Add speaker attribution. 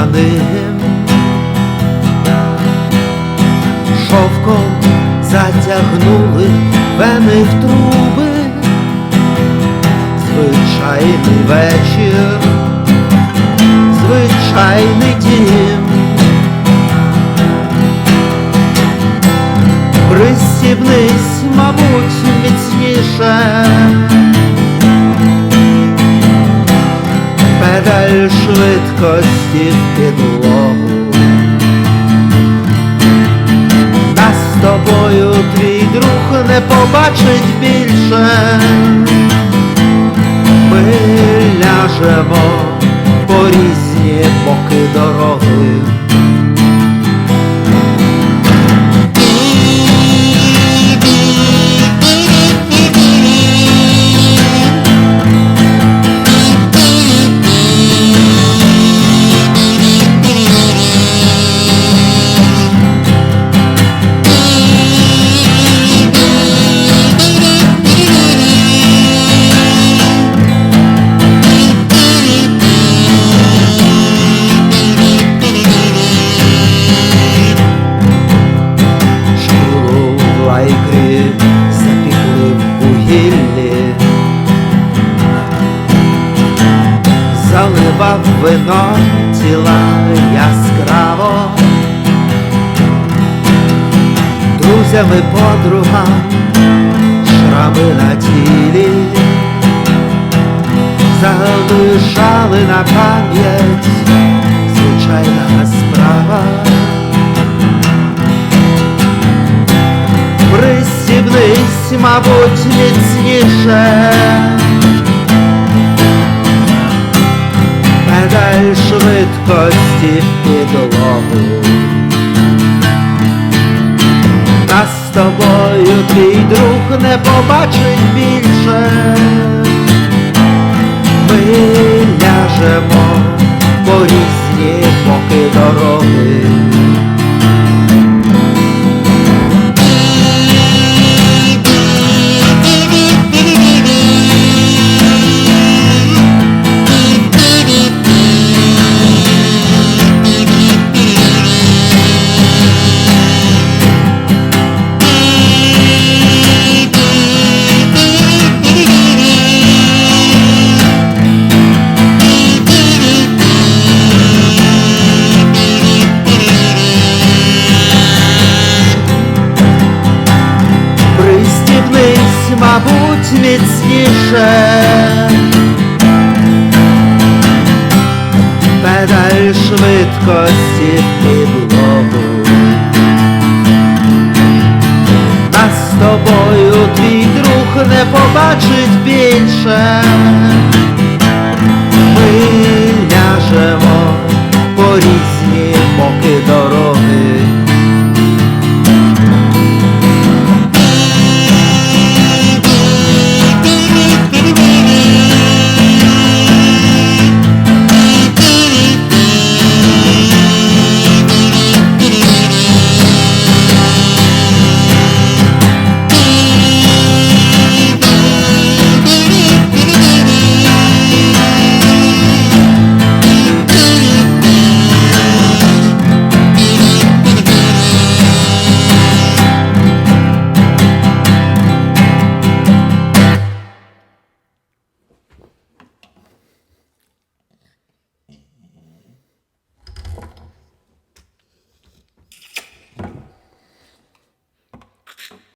Speaker 1: за ним, шовком затягнули вени в труби, звичайний вечір, звичайний дім. Пристібнись, мабуть, міцніше. Педаль швидкості підлогу. Нас з тобою твій друг не побачить більше. Заливав вино тіла яскраво, друзями подругам, шрами на тілі, залишали на пам'ять звичайна справа. Пристібнись, мабуть, міцніше. Швидкості підлогу. Нас з тобою твій друг не побачить більше. Ми ляжемо по різні боки дороги. Міцніше. Педаль швидкості підлогу. Нас з тобою твій друг не побачить більше.